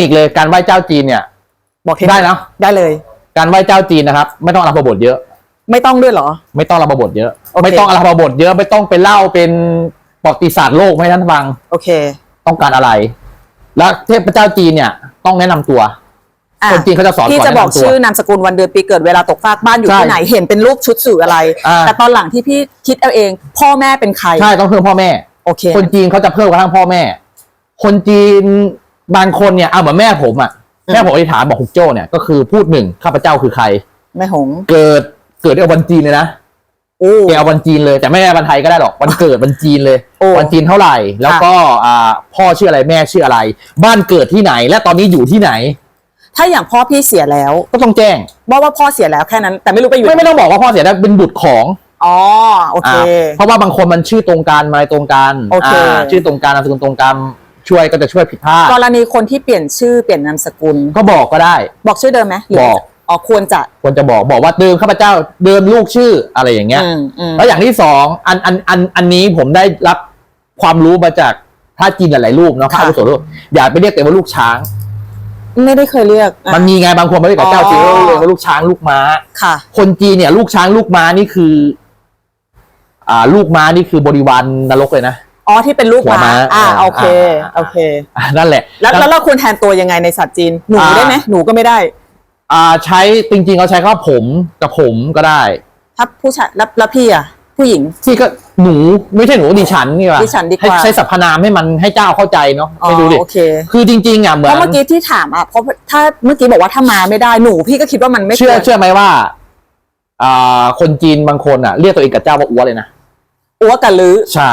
อีกเลยการไหว้เจ้าจีนเนี่ย บอกเทคได้นะ ได้เลย การไหว้เจ้าจีนนะครับ ไม่ต้องอาราบทเยอะ ไม่ต้องด้วยเหรอ ไม่ต้องอาราบทเยอะ โอเค ไม่ต้องอาราบทเยอะไม่ต้องไปเล่าเป็นประวัติศาสตร์โลกให้ท่านฟังโอเค ต้องการอะไร แล้วเทพเจ้าจีนเนี่ย ต้องแนะนำตัว อะคนจีนเขาจะสอนพี่ก่อนจะบอกแนะนำตัว ชื่อนามสกุลวันเดือนปีเกิดเวลาตกฟากบ้านอยู่ใช่ที่ไหนเห็นเป็นรูปชุดสื่ออะไร อ่า แต่ตอนหลังที่พี่คิดเอาเอง พ่อแม่เป็นใคร ใช่ต้องเพิ่มพ่อแม่ โอเค คนจีนเขาจะเพิ่มกระทั่งพ่อแม่ คนจีน บางคนเนี่ยเอาเหมือนแม่ผมอะอืมแม่ผมอธิษฐานบอกฮุกโจ้เนี่ยก็คือพูดหนึ่งข้าพเจ้าคือใคร แม่หง เกิดเกิดเอาวันจีนเลยนะโอ้แกเอาวันจีนเลยแต่ไม่ได้วันไทยก็ได้หรอกวันเกิดวันจีนเลยโอ้วันจีนเท่าไหร่ แล้วก็อ่าพ่อชื่ออะไรแม่ชื่ออะไร บ้านเกิดที่ไหน และตอนนี้อยู่ที่ไหน ถ้าอย่างพ่อพี่เสียแล้ว ก็ต้องแจ้งว่าว่าพ่อเสียแล้วแค่นั้น แต่ไม่รู้ไปอยู่ไม่ไม่ต้องบอกว่าพ่อเสียแล้วเป็นบุตรของอ๋อโอเคอ่าเพราะว่าบางคนมันชื่อตรงกันมาตรงกันโอเคาชื่อตรงกันนามสกุลตรงกัน ช่วยก็จะช่วยผิดพลาดกรณีคนที่เปลี่ยนชื่อเปลี่ยนนามสกุล ก็บอกก็ได้ บอกชื่อเดิมไหมหรืบอกอ๋อควรจะควรจะบอกบอกว่าเดิมข้าพเจ้าเดิมลูกชื่ออะไรอย่างเงี้ยอืมอืมแล้วอย่างที่สองอันอันอันอันนี้ผมได้รับความรู้มาจากพระจีนหลายๆรูปเนาะพระอาวุโสรูปอย่าไปเรียกแต่ว่าลูกช้าง ไม่ได้เคยเรียกอะมันมีไงบางคนมาเรียกกับเจ้าจีนอ๋อเรียกว่าลูกช้างลูกม้าค่ะ คนจีนเนี่ย ลูกช้างลูกม้านี่คือ อ่า ลูกม้านี่คือบริวารนรกเลยนะ อ๋อที่เป็นลูกหัวม้าม้าอ่าอ่าโอเคอ่า โอเค อ่านั่นแหละแล้วแล้วเราควรแทนตัวยังไงในสัตว์จีนหนูอ่าได้ไหมหนูก็ไม่ได้ อ่าใช้จริงๆเขาใช้คำว่าผมกับผมก็ได้ ถ้าผู้ชายแล้วแล้วพี่อะ ผู้หญิง ที่ก็หนูไม่ใช่หนูดิฉันนี่ว่าดิฉันดีกว่า ให้ใช้สรรพนามให้มันให้เจ้าเข้าใจเนาะอ๋อไม่ดูดิโอเคคือจริงๆอะเหมืเพอนราะเมื่อกี้ที่ถามอะเพราะถ้าเมื่อกี้บอกว่าถ้ามาไม่ได้หนูพี่ก็คิดว่ามันไม่เชื่อควรเชื่อไหมว่าอ่าคนจีนบางคนอะเรียกตัวเองกับเจ้าว่าอ้วเลยนะ อ้วกกันลือ ใช่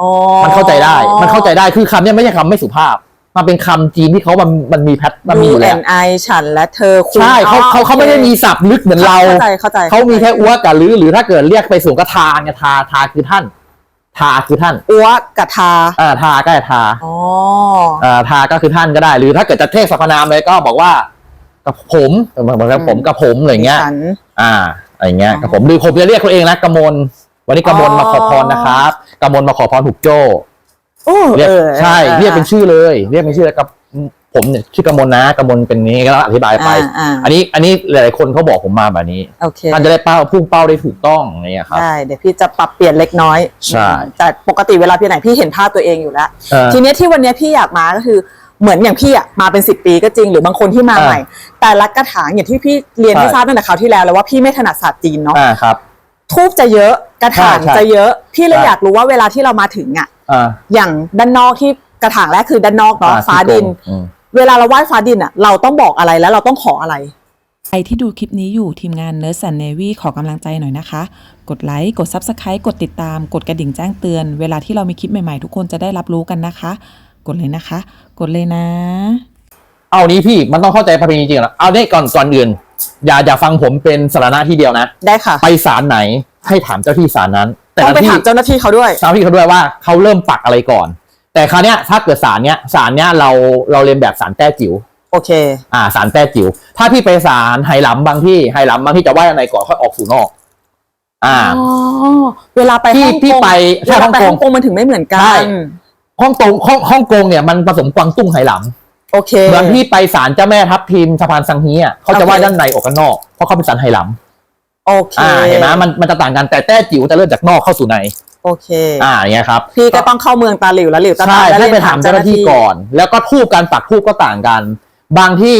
อ๋อมันเข้าใจได้ มันเข้าใจได้คือคำเนี้ยไม่ใช่คำไม่สุภาพ มันเป็นคำจีนที่เขามันมันมีแพทมันมีอยู่แอแล้วนไอฉันและเธอคุณใช่เขาอ๋อเขาเขาไม่ได้มีศัพท์ลึกเหมือนเรา เข้าใจเข้าใจเขามีแค่อ้วกับลือหรือถ้าเกิดเรียกไปสูงก็ทาไงทาทาคือท่าน ทาคือท่านอ้วกกับทาอ่าทาก็ได้ทาอ๋ออ่าทาก็คือท่านก็ได้ หรือถ้าเกิดจะเทศสรรพนามเลยก็บอกว่ากับผมเหมือนกับผมกับผมอะไรเงี้ยดิฉัน อ่าอะไรเงี้ยอ๋อ กับผมหรือผมจะเรียกตัวเองนะกมล วันนี้กมลอ๋อมาขอพรนะครับกมลมาขอพรถูกโจ้โอ้เรียกออใช่ออเรียกเป็นชื่อเลย เรียกเป็นชื่อแล้วกับผมเนี่ยชื่อกมลนะกมลเป็นนี้ก็อธิบายไปอ่าอ่าอันนี้อันนี้หลายๆคนเขาบอกผมมาแบบนี้โอเคท่านจะได้เป้าพุ่งเป้าได้ถูกต้องอะไรเงี้ยครับได้เดี๋ยวพี่จะปรับเปลี่ยนเล็กน้อยใช่แต่ปกติเวลาพี่ไหนพี่เห็นภาพตัวเองอยู่แล้วเออทีเนี้ยที่วันเนี้ยพี่อยากมาก็คือเหมือนอย่างพี่อะมาเป็นสิบปีก็จริงหรือบางคนที่มาอ่าใหม่ แต่ละกระถางอย่างที่พี่เรียนใช่ให้ทราบตั้งแต่คราวที่แล้วแล้วว่าพี่ไม่ถนัดศาสตร์จีนเนาะอ่าครับ ทูบจะเยอะกระถางใช่ใช่จะเยอะพี่เลยใช่ อยากรู้ว่าเวลาที่เรามาถึงอะ อ่าอย่างด้านนอกที่กระถางแรกคือด้านนอกเนาะอ่ฟ้าดินที่กรมอืม เวลาเราไหว้ฟ้าดินอะเราต้องบอกอะไรแล้วเราต้องขออะไร ใครที่ดูคลิปนี้อยู่ทีมงาน Nurse and Navy ขอกำลังใจหน่อยนะคะ กดไลค์ กด Subscribe กดติดตาม กดกระดิ่งแจ้งเตือน เวลาที่เรามีคลิปใหม่ๆ ทุกคนจะได้รับรู้กันนะคะ กดเลยนะคะ กดเลยนะ เอานี้พี่มันต้องเข้าใจประเพณีจริงๆนะเอาเนี่ยก่อนก่อนอื่น อย่าอย่าฟังผมเป็นสารณะที่เดียวนะ ได้ค่ะ ไปศาลไหนให้ถามเจ้าที่ศาลนั้น แต่ต้องละไปที่ถามเจ้าหน้าที่เขาด้วย เจ้าที่เขาด้วยว่าเขาเริ่มปักอะไรก่อน แต่คราวเนี้ยถ้าเกิดศาลเนี้ยศาลเนี้ยเราเราเรียนแบบศาลแต้จิ๋ว โอเค อ่าศาลแต้จิ๋วถ้าพี่ไปศาลไหหลำบางที่ไหหลำบางที่จะไหว้อะไรก่อนค่อยออกสู่นอก อ่า อ๋อ เวลาไปพี่ฮ่องกงพี่ไปเวใช่ลาฮ่องไปกฮ่งองกงมันถึงไม่เหมือนกัใช่ น ฮ่องกงฮ่องฮ่องกงเนี่ยมันผสมกวางตุ้งไหหล โอเคำเหมือนที่ไปศาลเจ้าแม่ทับทิมสะพานสังฮีอะเขาจะไหว้โอเคด้านในออกกันนอก เพราะเขาเป็นศาลไหหลโอเคำอ่าเห็นไหมมันมันจะต่างกันแต่แต้จิ๋วจะเริ่มจากนอกเข้าสู่ในโอเค อ่าอย่างเงี้ยครับ พี่ก็ต้องเข้าเมืองตาหลิวแล้วหลิวตาใช่ตาแล้วให้เรียนไปถามเจ้าหน้าที่ก่อน แล้วก็ทูบการปักทูบก็ต่างกัน บางที่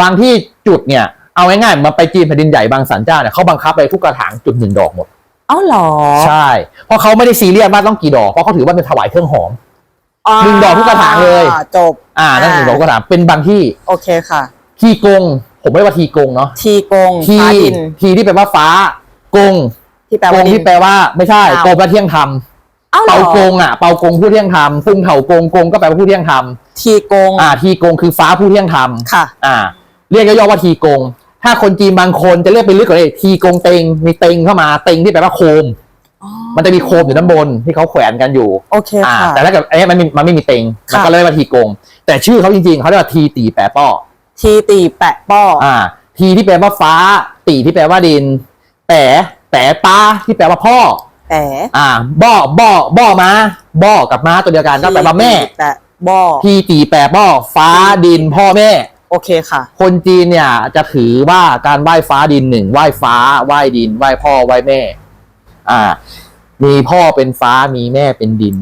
บางที่จุดเนี่ย เอาง่ายๆมาไปจีนแผ่นดินใหญ่บางสันเจ้าเนี่ยเขาบังคับไปทุกกระถางจุดหนึ่งดอกหมดเอ้าเหรอ ใช่ เพราะเขาไม่ได้ซีเรียสว่าต้องกี่ดอก เพราะเขาถือว่าเป็นถวายเครื่องหอมา หนึ่งดอกทุกกระถางเลย จบ อ่านั่นหนึ่งดอกทุกกระถางเป็นบางที่ โอเคค่ะ ทีกง ผมไม่ได้ว่าทีกงเนาะ ทีกงทีฟ้าดิน ทีที่แปลว่าฟ้ากงที่แปลกว่างดิที่นแปลว่าไม่ใช่อ้าวโกงแปลเที่ยงธรรมเอ้าเหรเปาอโกงอะเปาโกงผู้เที่ยงธรรมปุ้งเถากงกงก็แปลว่าผู้เที่ยงธรรมทีกงอ่า ทีกงคือฟ้าผู้เที่ยงธรรม ค่ะ อ่า เรียกย่อๆว่าทีกง ถ้าคนจีนบางคนจะเรียกไปลึกกว่านี้ทีกงเต็งมีเต็งเข้ามาเต็งที่แปลว่าโคม มันจะมีโคมอยู่ด้านบนที่เขาแขวนกันอยู่โอเคอ่าค่ะ แต่ถ้าเกิดอันนี้มันมีมันไม่มีเต็งค่ะมันก็เลยกว่าทีกง แต่ชื่อเขาจริงๆเขาเรียกว่าทีตีแปะป้อ ทีตีแปะป้อออ่า ทีที่แปลว่าฟ้า ตีที่แปลว่าดิน แปะแปะป้าที่แปลว่าพ่อ แปะอ่าบ่อบ่อบ่อม้าบ่อกับม้าตัวเดียวกันก็แปลว่าแม่แปะบ่อที่ตีแปรบ่อฟ้าดินพ่อแม่ โอเคค่ะ คนจีนเนี่ยจะถือว่าการไหว้ฟ้าดินหนึ่งไหว้ฟ้าไหว้ดินไหว้พ่อไหว้แม่ อ่า มีพ่อเป็นฟ้ามีแม่เป็นดิน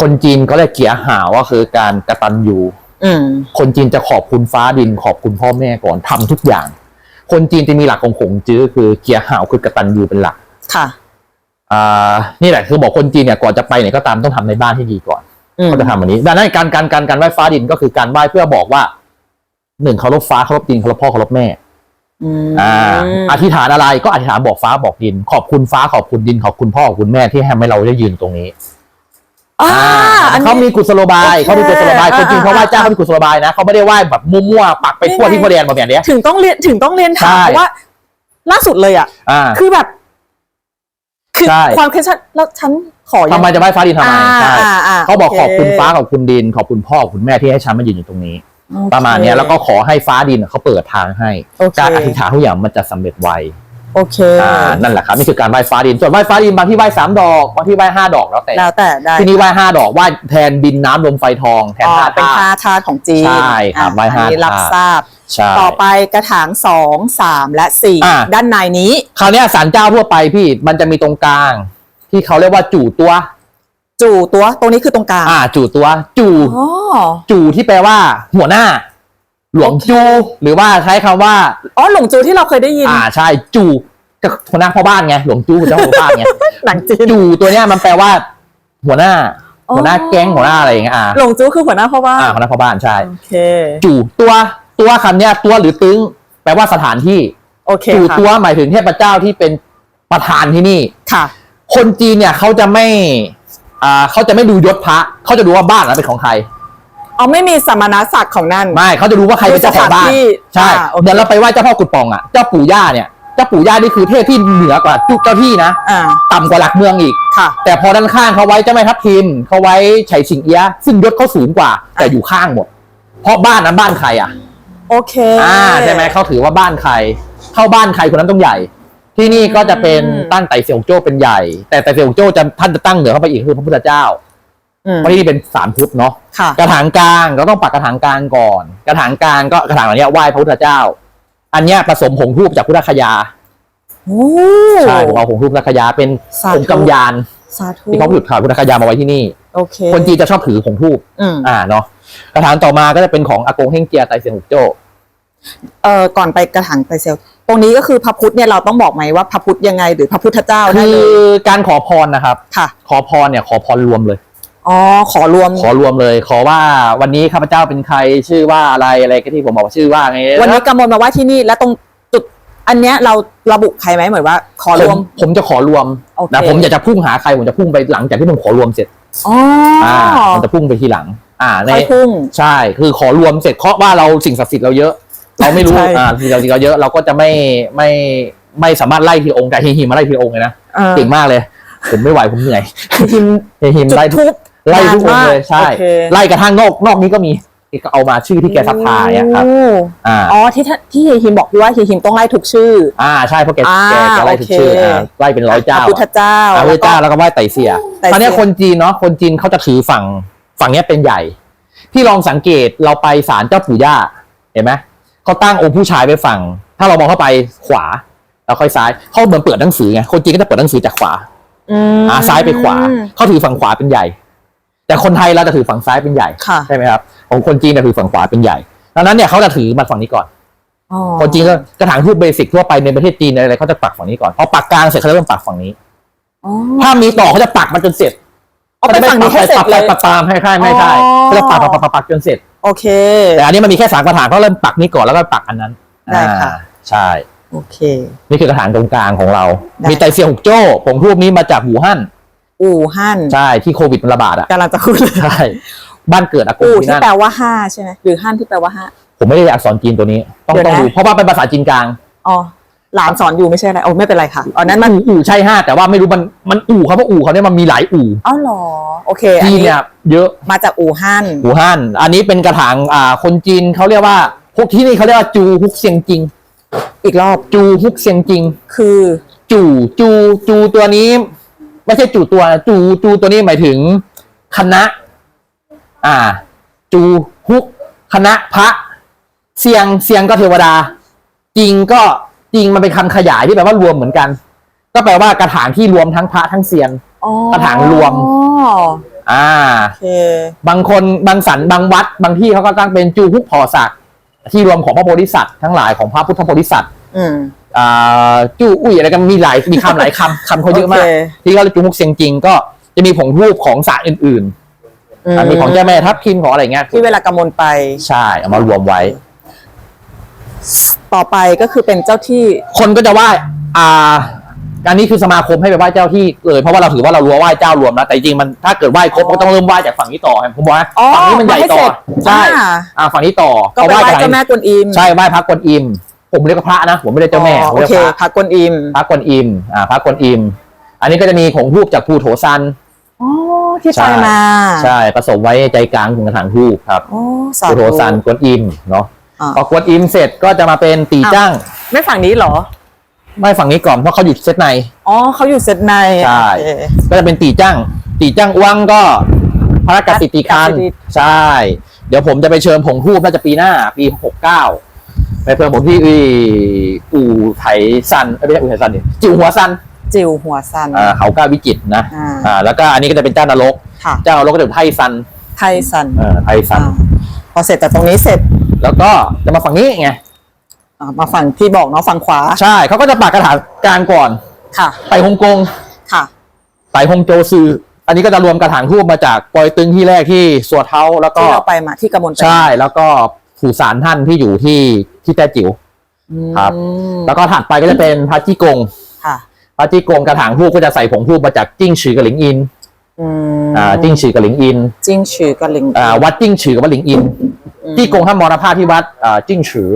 คนจีนก็เลยเกียหาว่าคือการกระตันยูอืมคนจีนจะขอบคุณฟ้าดิน ขอบคุณพ่อแม่ก่อนทำทุกอย่าง คนจีนจะมีหลักของขงจื้อคือเกียหาวคือกระตันยูเป็นหลัก ค่ะอ่านี่แหละคือบอกคนจีนเนี่ยก่อนจะไปไหนก็ตามต้องทำในบ้านให้ดีก่อนอืมเขาจะทำอันนี้ดังนั้นการการการการไหว้ฟ้าดินก็คือการไหว้เพื่อบอกว่าหนึ่งเคารพฟ้าเคารพดินเคารพพ่อเคารพแม่ อืมอ่าอธิษฐานอะไรก็อธิษฐานบอกฟ้าบอกดิน ขอบคุณฟ้าขอบคุณดินขอบคุณพ่อขอบคุณแม่ที่ให้เราได้ยืนตรงนี้อ่าอันนี้เขามีกุศโลบายโอเคเขามีกุศโลบายคนจริงอ่าเขาไหว้เจ้าอ่าเขามีกุศโลบายนะเขาไม่ได้ไหว้แบบมั่วๆปักไปทั่วนี่ไงที่พระแดนแบบเนี้ยถึงต้องเรียนถึงต้องเรียนถามใช่เพราะว่า ล่าสุดเลยอะอ่าคือแบบคือใช่ความเคยชัดแล้วฉันขอยังทำไมจะไหว้ฟ้าดินทำไมอ่าใช่อ่าอ่าเขาบอกโอเคขอบคุณฟ้าขอบคุณดิน ขอบคุณพ่อขอบคุณแม่ที่ให้ฉันมายืนอยู่ตรงนี้โอเค ประมาณเนี้ยแล้วก็ขอให้ฟ้าดินเขาเปิดทางให้โอเคการอธิษฐานทุกอย่างมันจะสำเร็จไวโอเคอ่านั่นแหละครับนี่คือการไหว้ฟ้าดินส่วนไหว้ฟ้าดินบางที่ไหว้สามดอกบางที่ไหว้ห้าดอกแล้วแต่แล้วแต่ได้ที่นี่ไหว้ห้าดอกไหว้แทนดินน้ำลมไฟทองแทนอ๋อห้าเป็นธาห้าตุธาตุของจีนใช่ครับอะไว้ห้าอันนี้รับธาตุทราบใช่ต่อไปกระถางสองสามและสี่อะด้านในนี้ คราวเนี้ยศาลเจ้าทั่วไปพี่มันจะมีตรงกลาง ที่เขาเรียกว่าจู่ตัว จู่ตัวตรงนี้คือตรงกลางอ่า จู่ตัว จู่ อ๋อ จู่ที่แปลว่า หัวหน้า หลวงโอเคจู หรือว่าใช้คำว่า อ๋อหลงจูที่เราเคยได้ยิน อ่าใช่จู่ก็หัวหน้าพ่อบ้านไงหลวงจูคือเจ้าของบ้านไงหนังจีน จู่ตัวเนี้ยมันแปลว่า หัวหน้า อ๋อ หัวหน้าแก๊งหัวหน้าอะไรอย่างเงี้ยอ่าหลงจูคือหัวหน้าพ่อบ้านอ่าหัวหน้าพ่อบ้านใช่ โอเค จู่ตัวตัวคำเนี้ยตัวหรือตึงแปลว่าสถานที่ โอเคจู่ค่ะตัวหมายถึงเทพเจ้าที่เป็นประธานที่นี่ ค่ะ คนจีนเนี่ยเขาจะไม่ อ่าเขาจะไม่ดูยศพระเขาจะดูว่าบ้านนั้นเป็นของใครอ๋อไม่มีสมณศักดิ์ของนั่น ไม่เขาจะดูว่าใครเป็นเจ้าของบ้านดูสถานที่ใช่อ่าโอเคเหมือนเราไปไหว้เจ้าพ่อกุดปองอะเจ้าปู่ย่าเนี่ยเจ้าปู่ย่านี่คือเทพที่เหนือกว่าจุเจ้าที่นะอ่าต่ำกว่าหลักเมืองอีก ค่ะ แต่พอด้านข้างเขาไว้เจ้าแม่ทับทิมเขาไว้ไฉสิงเอียะซึ่งยศเขาสูงกว่า แต่อยู่ข้างหมด เพราะบ้านนั้นบ้านใครอะ โอเค อ่าใช่ไหมเขาถือว่าบ้านใคร เข้าบ้านใครคนนั้นต้องใหญ่ ที่นี่ก็จะเป็นอืมตั้งไต่เสี่ยวโจ้เป็นใหญ่ แต่ไต่เสี่ยวโจ้จะท่านจะตั้งเหนือเข้าไปอีกคือพระพุทธเจ้าอืมเพราะที่นี่เป็นสามพุทธเนาะค่ะกระถางกลางเราต้องปักกระถางกลางก่อน กระถางกลางก็กระถางอันเนี้ยไหว้พระพุทธเจ้า อันเนี้ยผสมผงทูบจากพุทธคยาโอ้ใช่ผมเอาผงทูบพุทธคยาเป็นสาธุผงกำยานสาธุที่เขาผลิตข่าวพุทธคยามาไว้ที่นี่โอเคคนจีนจะชอบถือผงทูบอืมอ่าเนาะกระถางต่อมาก็จะเป็นของอากงเฮงเจียไตเซียงหุกโจ้ เอ่อก่อนไปกระถางไปเซลล์ตรงนี้ก็คือพระพุทธเนี่ยเราต้องบอกไหมว่าพระพุทธยังไง หรือพระพุทธเจ้าได้คืเลอยการขอพรนะครับ ค่ะขอพรเนี่ยขอพรรวมเลย อ๋อขอรวม ขอรวมเลย ขอว่าวันนี้ข้าพเจ้าเป็นใครชื่อว่าอะไรอะไรก็ที่ผมบอกว่าชื่อว่าไงวันนี้กำมลมาว่าที่นี่แล้วตรงจุดอันเนี้ยเราระบุใครไหมเหมือนว่า ขอรผวมมผมจะขอรวมโอเค นะผมอยากจะพุ่งหาใครผมจะพุ่งไปหลังจากที่ผมขอรวมเสร็จอ๋อออ่าผมจะพุ่งไปทีหลัง อ่าใน ค่อยพุ่ง ใช่ คือขอรวมเสร็จเพราะว่าเราสิ่งศักดิ์สิทธิ์เราเยอะ เราไม่รู้ใช่ อ่าสิ่งศักดิ์สิทธิ์เราเยอะเราก็จะไม่ไม่ไม่สามารถไล่ทีละองค์แต่เฮฮิมมาไล่ทีละองค์เลยนะเออเก่งมากเลย ผมไม่ไหวผมเหนื่อยพิมพ์เฮฮิมจุดไล่ทุก ทุบ ไล่ทุกองค์เลยนานมากใช่ โอเค ไล่กระทั่งนอกนอกนี้ก็มีก็เอามาชื่อที่แกศรัทธาเนี่ยครับ โอ้อ่า อ๋อที่ท่านที่เฮียฮิมบอกพี่ว่าเฮียฮิมต้องไล่ทุกชื่อ อ่าใช่เพราะแกอ่าแกแกไล่ทุกชื่อโอเค อ่าไล่เป็นร้อยพเจ้าระพุทธเจ้า พระพุทธเจ้าแล้วก็ไหว้ไต่เสียไต่เสียคราวเนี้ยคนจีนเนาะคนจีนเขาจะถือฝั่งฝั่งเนี้ยเป็นใหญ่ ที่ลองสังเกตเราไปศาลเจ้าปู่ย่าเห็นไหม เขาตั้งองค์ผู้ชายไปฝั่ง ถ้าเรามองเข้าไปขวาแล้วค่อยซ้ายเขาเหมือนเปิดหนังสือไงคนจีนก็จะเปิดหนังสือจากขวาอืมอ่าซ้ายไปขวาเขาถือฝั่งขวาเป็นใหญ่ แต่คนไทยเราจะถือฝั่งซ้ายเป็นใหญ่ค่ะใช่ไหมครับของคนจีนจะถือฝั่งขวาเป็นใหญ่ดังนั้นเนี่ยเขาจะถือมาฝั่งนี้ก่อนอ๋อคนจีนก็กระถางทูบเบสิกทั่วไปในประเทศจีนอะไรเขาจะปักฝั่งนี้ก่อนพอปักกลางเสร็จเขาจะเริ่มปักฝั่งนี้อ๋อถ้ามีต่อเขาจะปักมันจนเสร็จ เอาไปฝั่งนี้ให้เสร็จปักเลยปักปักตามให้ใช่ไม่ใช่อ๋อเขาจะปักปักปักปักปักจนเสร็จ โอเค แต่อันนี้มันมีแค่สามกระถางเขาเริ่มปักนี้ก่อนแล้วก็ปักอันนั้นได้ค่ะ อ่าใช่ โอเค นี่คือกระถางตรงกลางของเรา ได้ มีไตเซียหกโจ้ผงทูบนี้มาจากหูฮั่น อู่ฮั่นใช่ ที่โควิดมันระบาดอะ กำลังจะคุยเลยใช่ บ้านเกิดอากงอู่ที่ที่นั่น แปลว่าห้าใช่ไหมหรือฮั่นที่แปลว่าห้า ผมไม่ได้อักษรจีนตัวนี้ ต้องเดี๋ยวต้องนะ ดู เพราะว่าเป็นภาษาจีนกลาง อ๋อ หลานสอนอยู่ไม่ใช่อะไรโอ้ไม่เป็นไรค่ะอ๋อนั้นมันอู่อู่ใช่ห้าแต่ว่าไม่รู้มันมันอู่เขาเพราะอู่เขาเนี่ยมันมีหลายอู่อ๋อเหรอโอเคอันจีนนี้เนี่ยเยอะมาจากอู่ฮั่นหูฮั่นอันนี้เป็นกระถางอ่าคนจีนเขาเรียกว่าพวกที่นี่เขาเรียกว่าจูฮุกเซียงจิง อีกรอบจูฮุกเซียงจิง คือจูจูจูตัวนี้ ไม่ใช่จูตัวนะจูจูตัวนี้หมายถึงคณะ อ่า จูฮุกคณะพระเสียงเสียงก็เทวดา จริงก็ จริงมันเป็นคำขยายที่แปลว่ารวมเหมือนกัน ก็แปลว่ากระถางที่รวมทั้งพระทั้งเสียงอ๋อกระถางรวม อ่า โอเค บางคนบางสันบางวัด บางที่เขาก็ตั้งเป็นจูฮุกพอศักดิ์ที่รวมของพระโพธิสัตว์ทั้งหลายของพระพุทธโพธิสัตว์อืม อ่าจูอุ้ยอะไรกันมีหลายมีคำหลายคำคำเขาเยอะมากโอเค ที่เขาเรียกจูฮุกเสียงจริงก็จะมีผงรูปของสารอื่นๆอ่ามีของเจ้าแม่ทับทิมของอะไรเงี้ยที่เวลากำมลไป ใช่เอามารวมไว้ ต่อไปก็คือเป็นเจ้าที่ คนก็จะไหว้อ่าอันนี้คือสมาคมให้ไปไหว้เจ้าที่เลยเพราะว่าเราถือว่าเรารัวไหว้เจ้ารวมนะแต่จริงๆมันถ้าเกิดไหว้ครบก็ต้องเริ่มไหว้จากฝั่งนี้ต่อผมบอกว่าอ๋อฝั่งนี้มันใหญ่ต่อให้เสร็จใช่อ่า อ่าฝั่งนี้ต่อก็ไปไหว้พระเจ้าแม่กวนอิมใช่ไหว้พระกวนอิม ผมเรียกว่าพระนะผมไม่ได้เจ้าแม่อ๋อผมโอเรียกเคพระ พระกวนอิมพระกวนอิม อ่า พระกวนอิม อันนี้ก็จะมีผงรูปจากภูโถซัน อ๋อที่ใช่ ไปมาใช่ผสมไว้ใจกลางของกระถางทูปครับโอ้สาภูธุโถซันกวนอิม เนาะอ่า พอกวนอิมเสร็จก็จะมาเป็นตีจ้าง ไม่ฝั่งนี้เหรอ ไม่ฝั่งนี้ก่อนเพราะเขาอยู่เซตใน อ๋อเขาอยู่เซตใน ใช่โอเคก็จะเป็นตีจ้าง ตีจ้างอ้วงก็พระกสิทธิคันกสิทธิใช่ เดี๋ยวผมจะไปเชิญผงทูบน่าจะปีหน้า ปีหกเก้าไปเพิ่มผมที่อู่ไถซันเอ้ยไม่ใช่อู่ไถซันนี่จิ๋วหัวซันจิวหัวซันอ่าเขาก้าววิจิตรนะอ่าอ่าแล้วก็อันนี้ก็จะเป็นเจ้านรกค่ะเจ้านรกก็จะเป็นไทซันไทยซันเออไทซันอ่าพอเสร็จจากตรงนี้เสร็จ แล้วก็จะมาฝั่งนี้ไงอ่ามาฝั่งที่บอกเนาะฝั่งขวา ใช่เขาก็จะปากกระถางกลางก่อนค่ะไปฮ่องกงค่ะไปฮงโจซืออันนี้ก็จะรวมกระถางทูบมาจากปอยตึงที่แรกที่สัวเท้าแล้วก็ที่เราไปมาที่กำมลไปใช่ แล้วก็ผู้สารท่านที่อยู่ที่ที่แต้จิ๋วอืมครับ แล้วก็ถัดไปก็จะเป็นพระจี้กงค่ะพระจี้กงกระถางทูบก็จะใส่ผงทูบมาจากจิ้งฉือกับหลิงอิน อืมอ่าจิ้งฉือกับหลิงอิน จิ้งชื่อกระลิงอ่าวัดจิ้งฉือกับวัดหลิงอินอืมจี้กงท่านมรณภาพที่วัดอ่าจิ้งฉือ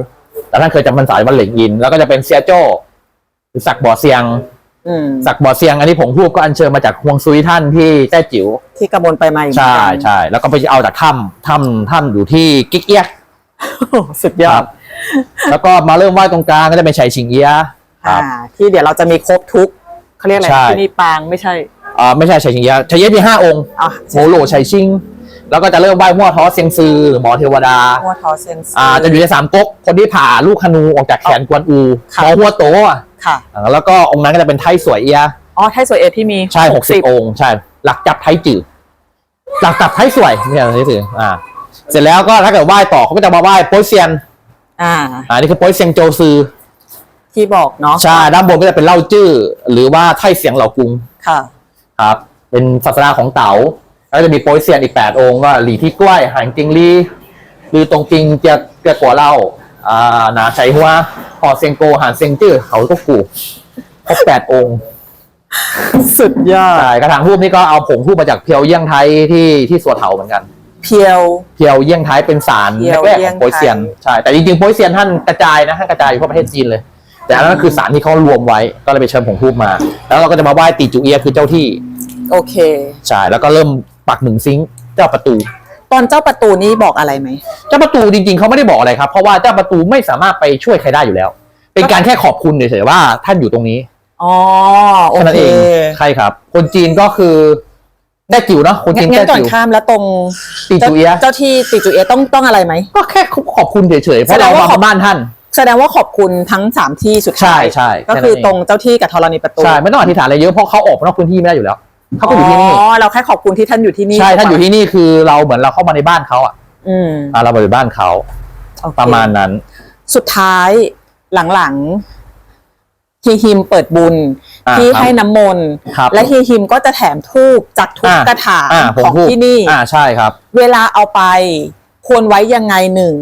แต่ท่านเคยจำพรรษาอยู่วัดหลิงอิน แล้วก็จะเป็นเซียโจ้หรือสักบ่อเซียงอืมสักบ่อเซียงอันนี้ผงทูบก็อัญเชิญมาจากฮวงซุยท่านที่แต้จิ๋วที่กำมลไปมาอีกเหมืใช่อนกันใช่แล้วก็ไปเอาจากถ้ำถ้ำถ้ำอยู่ที่กิ๊กเอียกโอ้สุดยอดแล้วก็มาเริ่มไหว้ตรงกลางก็จะเป็นชัยชิงเอียะคอ่ารับที่เดี๋ยวเราจะมีครบทุกเขาเรียกอะไรใช่ที่นี่ปางไม่ใช่ อ่าไม่ใช่ชัยชิงเอียะชัยเอียะมีห้าองค์อะโมโหลชัยชิง แล้วก็จะเริ่มไหว้มั่วท้อเซียงซือหมอเทวดา หัวทอเซนซอ่าจะอยู่ในสามก๊กคนที่ผ่าลูกธนูออกจากแขนกวนอูค่ะหมอหัวโตอะค่ะ อ่าแล้วก็องค์นั้นก็จะเป็นไทยสวยเอียะอ๋อไทยสวยเอที่มีใช่หกสิบองค์ใช่หลักจับไทยจืดหลักจับไทยสวยไม่ใช่ไทยจืดอ่า เสร็จแล้วก็ถ้าเกิดไหว้ต่อเขาก็จะมาไหว้โป๊ยเซียนอ่า อ่านี่คือโป๊ยเซียงโจซือที่บอกเนาะใช่ด้านบนก็จะเป็นเล่าจื้อหรือว่าไทยเสียงเหล่ากรุง ค่ะ ครับ เป็นศาสนาของเต๋าแล้วจะมีโป๊ยเซียนอีกแปดองค์ว่าหลีที่กล้วยหางจิงลีหรือตรงจริงเจียเจียกัวเล่าอ่าหนาใช้หัวหอเซียงโกหานเซียงจื้อเขาก็กูครบแปดองค์สุดยอดใช่กระถางทูบนี่ก็เอาผงทูบมาจากเพียวเยี่ยงไทยที่ที่สัวเถาเหมือนกัน เพียวเพียวเยี่ยงไทยเป็นสารเพียวแรกๆเยี่ขยองงโป๊ยเซียนไทยใช่แต่จริงๆโป๊ยเซียนท่านกระจายนะท่านกระจายอยู่ทั่วประเทศจีนเลย แต่อันนั้นก็คือสารที่เขารวมไว้ก็เลยไปเชิญผงทูบมา แล้วเราก็จะมาไหว้ตีจูเอียะคือเจ้าที่โอเค ใช่แล้วก็เริ่มปักหนึ่งซิงค์เจ้าประตู ตอนเจ้าประตูนี้บอกอะไรไหม เจ้าประตูจริงๆเขาไม่ได้บอกอะไรครับ เพราะว่าเจ้าประตูไม่สามารถไปช่วยใครได้อยู่แล้ว เป็นการแค่ขอบคุณเฉยๆว่าท่านอยู่ตรงนี้อ๋อโอแค่นั้นเคเองใช่ครับ คนจีนก็คือได้จิ๋วเนาะคนจีงั้นนงั้ได้นก่อนจิ๋วข้ามแล้วตรงตีจูเอียะเจ้าที่ติจูเอะต้องต้องอะไรไหม ก็แค่ขอบคุณเฉยๆเพราะแสดเรางว่ามาขอบ บ้านท่าน แสดงว่าขอบคุณทั้งสามที่สุดท้ายใช่ใช่ก็คือแค่นั้นเอง ตรงเจ้าที่กับธรณีประตูใช่ไม่ต้องอธิษฐานอะไรเยอะเพราะเขาออกนอกพื้นที่ไม่ได้อยู่แล้วเขาก็อยู่ที่นี่อ๋อเราแค่ขอบคุณที่ท่านอยู่ที่นี่ใช่ท่านอยู่ที่นี่คือเราเหมือนเราเข้ามาในบ้านเขาอะอืมอะเราไปในบ้านเขาโอเคประมาณนั้น สุดท้ายหลังๆฮีฮิมเปิดบุญอ่าที่ครับ ให้น้ำมนต์ครับ และฮีฮิมก็จะแถมทูบจากทุกอ่าก ระถางอ่าผมของพูดที่นี่ อ่าใช่ครับ เวลาเอาไปควรไว้ยังไงหนึ่ง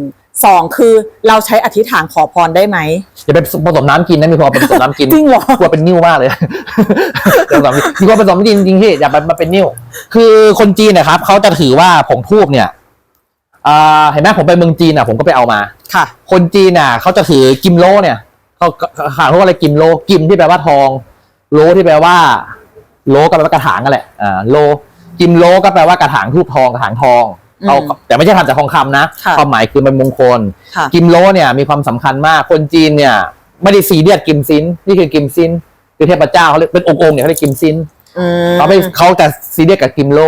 สองคือเราใช้อธิษฐานขอพรได้ไหมอย่าไปผสมน้ำกินนะมีความผสมน้ำกินจริงเหรอ กลัวเป็นนิ่วมากเลย ผสมมีความผสมจริงจริงๆที่อย่ามาเป็นนิ่วคือคนจีนนะครับเขาจะถือว่าผงทูบเนี่ยอ่าเห็นไหมผมไปเมืองจีนอะผมก็ไปเอามา ค่ะ คนจีนอะเขาจะถือกิมโลเนี่ยเขาขานเขาว่าอะไรกิมโลกิมที่แปลว่าทอง โลที่แปลว่า โลก็แปลว่ากระถางนั่นแหละอ่าโลกิมโลก็แปลว่ากระถางทูบทองกระถางทอง เขาอืมแต่ไม่ใช่ทำจากทองคำนะค่ะความหมายคือมันมงคล ค่ะ กิมโลเนี่ยมีความสำคัญมากคนจีนเนี่ย ไม่ได้ซีเรียสกิมซินนี่คือกิมซินคือเทพเจ้าเขาเรียกเป็นองค์ๆเนี่ยเขาเรียกกิมซินอืมเขาไม่เขาแต่ซีเรียสกับกิมโล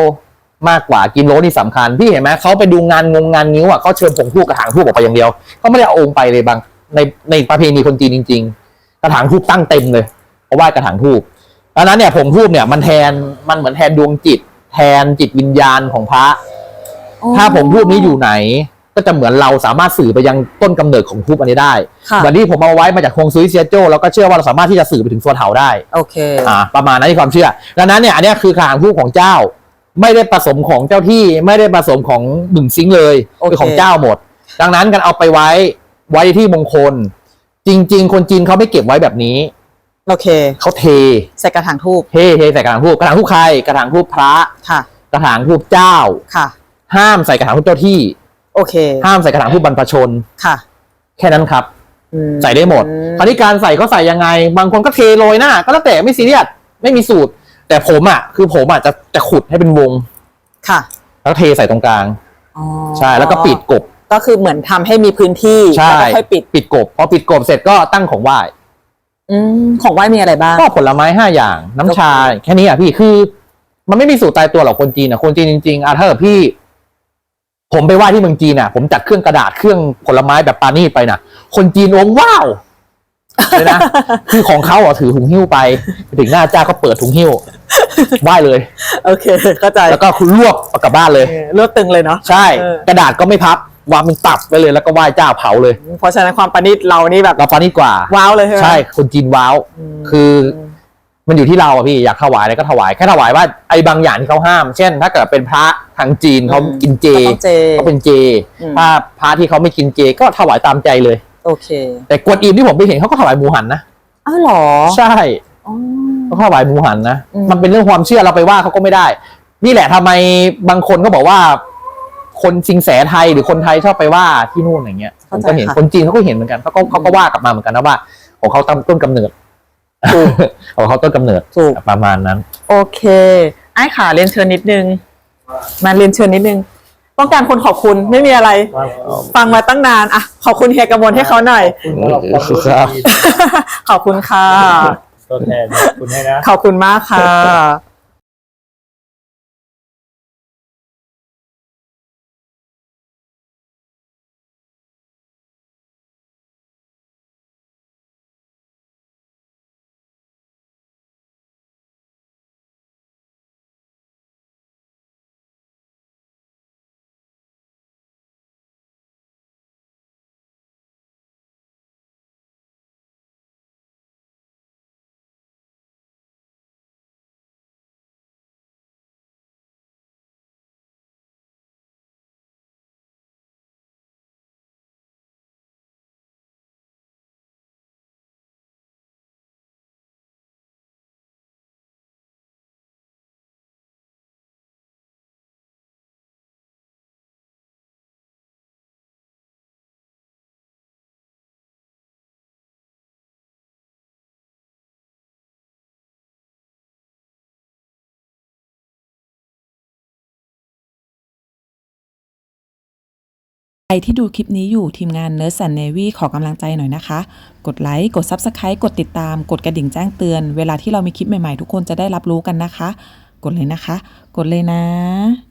มากกว่ากินโลนี่สำคัญพี่เห็นไหมเขาไปดูงานงงงานนิ้วอะเขาเชิญผงทูบกระถางทูบออกไปอย่างเดียวเขาไม่ได้เอาองค์ไปเลยบางในในประเพณีคนจีนจริง ๆ กระถางทูบตั้งเต็มเลยเพราะว่ากระถางทูบดังนั้นเนี่ยผงทูบเนี่ยมันแทนมันเหมือนแทนดวงจิต แทนจิตวิญญาณของพระ ถ้าผงทูบนี้อยู่ไหน ก็จะเหมือนเราสามารถสื่อไปยังต้นกำเนิดของทูบอันนี้ได้ค่ะเหมือนที่ผมเอาไว้มาจากฮวงซุยเซียโจ้แล้วก็เชื่อว่าเราสามารถที่จะสื่อไปถึงส่วนเถาได้โอเคอ่าประมาณนั้นที่ความเชื่อดังนั้นเนี่ยอันเนี้ยคือกระถางทูบของเจ้า ไม่ได้ผสมของเจ้าที่ไม่ได้ผสมของบึ่งซิงเลยโอเคเป็นของเจ้าหมด ดังนั้นกันเอาไปไว้ไว้ที่มงคล จริง ๆ คนจีนเขาไม่เก็บไว้แบบนี้โอเคเขาเทใส่กระถางทูบเทเทใส่กระถางทูบกระถางทูบใครกระถางทูบพระค่ะ กระถางทูบเจ้าค่ะ ห้ามใส่กระถางทูบเจ้าที่ โอเคห้ามใส่กระถางทูบบรรพชน ค่ะแค่นั้นครับ อืมใส่ได้หมดอืคราวนี้การใส่ก็ใส่ยังไง บางคนก็เทโรยหน้า ก็แล้วแต่ไม่ซีเรียสไม่มีสูตร แต่ผมอะคือผมอะจะจะขุดให้เป็นวง ค่ะแล้วเทใส่ตรงกลาง อ๋อใช่ แล้วก็ปิดกบ ก็คือเหมือนทำให้มีพื้นที่ใช่ แล้วก็ค่อยปิด ปิดกบ พอปิดกบเสร็จก็ตั้งของไหว้ อืมของไหว้มีอะไรบ้าง ก็ผลไม้ห้าอย่างน้ำชา แค่นี้อะพี่ คือ มันไม่มีสูตรตายตัวหรอกคนจีนอะ คนจีนจริงๆอะถ้าเกิดพี่ ผมไปไหว้ที่เมืองจีนอะ ผมจัดเครื่องกระดาษเครื่องผลไม้แบบปานี่ไปน่ะคนจีนโอ้ว้าวเลยนะคือของเขาอะถือถุงหิ้วไปไปถึงหน้าเจ้าก็เปิดถุงหิ้วไหว้เลย โอเคเข้าใจแล้วก็คุณรวบเอากลับบ้านเลยเออรวบตึงเลยเนาะใช่เออกระดาษก็ไม่พับวางเป็นตับไปเลยแล้วก็ไหว้เจ้าเผาเลย เพราะฉะนั้นความประณีตเรานี่แบบเราปานี่กว่าว้าวเลยใช่ไหมใช่ คนจีนว้าวมคือ มันอยู่ที่เราอะพี่อยากถวายอะไรก็ถวายแค่ถวายว่าไอ้บางอย่างที่เขาห้าม เช่น ถ้าเกิดเป็นพระทางจีนเขากินเจก็ต้องเจก็เป็นเจอืม ถ้าพระที่เขาไม่กินเจก็ถวายตามใจเลย โอเคแต่กวนอิมที่ผมไปเห็นเขาก็ถวายหมูหันนะอ้าวเหรอใช่อ๋อ เขาถวายหมูหันนะอืม มันเป็นเรื่องความเชื่อเราไปว่าเขาก็ไม่ได้ นี่แหละทำไมบางคนก็บอกว่า คนสิงแสไทยหรือคนไทยชอบไปว่าที่นู่นอย่างเงี้ยผมก็เห็นคนจีนเขาก็เห็นเหมือนกันเขาก็เขาก็ว่ากลับมาเหมือนกันนะว่าของเขาต้นกำเนิด ของเขาต้นกำเนิดถูก ประมาณนั้น โอเคไอ้ขาเรียนเชิญนิดนึง มาเรียนเชิญนิดนึง ต้องการคนขอบคุณไม่มีอะไร ฟังมาตั้งนานอะขอบคุณเฮียกระมวลให้เขาหน่อย ครับ ขอบคุณค่ะ ตัวแทนขอบคุณให้นะ ขอบคุณมากค่ะ ใครที่ดูคลิปนี้อยู่ทีมงาน Nurse and Navy ขอกำลังใจหน่อยนะคะ กดไลค์ กด Subscribe กดติดตาม กดกระดิ่งแจ้งเตือน เวลาที่เรามีคลิปใหม่ๆ ทุกคนจะได้รับรู้กันนะคะ กดเลยนะคะ กดเลยนะ